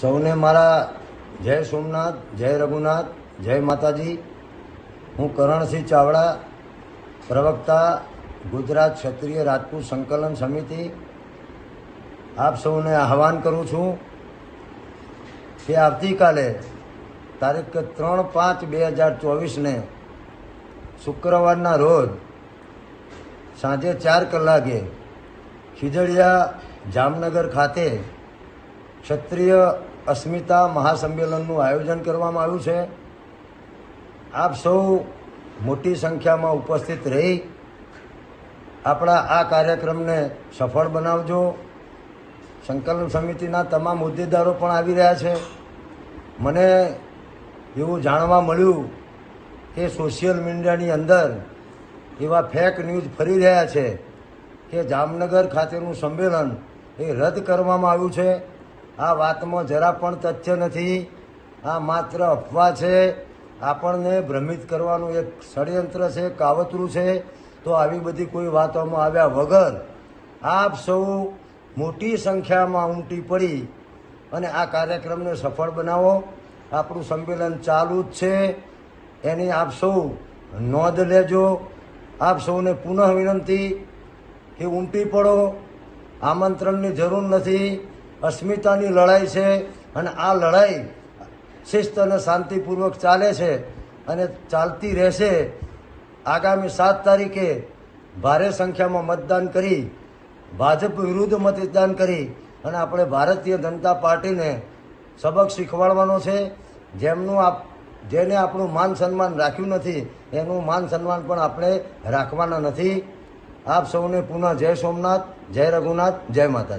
સૌને મારા જય સોમનાથ, જય રઘુનાથ, જય માતાજી. હું કરણસિંહ ચાવડા, પ્રવક્તા, ગુજરાત ક્ષત્રિય રાજપૂત સંકલન સમિતિ. આપ સૌને આહવાન કરું છું કે આવતીકાલે તારીખ ત્રણ પાંચ બે હજાર ચોવીસને શુક્રવારના રોજ સાંજે ચાર કલાકે ખીજડીયા જામનગર ખાતે ક્ષત્રિય અસ્મિતા મહાસંમેલનનું આયોજન કરવામાં આવ્યું છે. આપ સૌ મોટી સંખ્યામાં ઉપસ્થિત રહી આપણા આ કાર્યક્રમને સફળ બનાવજો. સંકલન સમિતિના તમામ હોદ્દેદારો પણ આવી રહ્યા છે. મને એવું જાણવા મળ્યું કે સોશિયલ મીડિયાની અંદર એવા ફેક ન્યૂઝ ફરી રહ્યા છે કે જામનગર ખાતેનું સંમેલન એ રદ કરવામાં આવ્યું છે. આ વાતમાં જરા પણ તથ્ય નથી. આ માત્ર અફવા છે. આપણને ભ્રમિત કરવાનું એક ષડયંત્ર છે, કાવતરું છે. તો આવી બધી કોઈ વાતોમાં આવ્યા વગર આપ સૌ મોટી સંખ્યામાં ઉમટી પડી અને આ કાર્યક્રમને સફળ બનાવો. આપણું સંમેલન ચાલુ જ છે. એની આપ સૌ નોંધ લેજો. આપ સૌને પુનઃ વિનંતી કે ઉમટી પડો. આમંત્રણની જરૂર નથી. અસ્મિતાની લડાઈ છે અને આ લડાઈ શિસ્ત અને શાંતિપૂર્વક ચાલે છે અને ચાલતી રહેશે. આગામી સાત તારીખે ભારે સંખ્યામાં મતદાન કરી, ભાજપ વિરુદ્ધ મતદાન કરી અને આપણે ભારતીય જનતા પાર્ટીને સબક શીખવાડવાનો છે. જેમનું આપ, જેને આપણું માન સન્માન રાખ્યું નથી, એનું માન સન્માન પણ આપણે રાખવાના નથી. આપ સૌને પુનઃ જય સોમનાથ, જય રઘુનાથ, જય માતા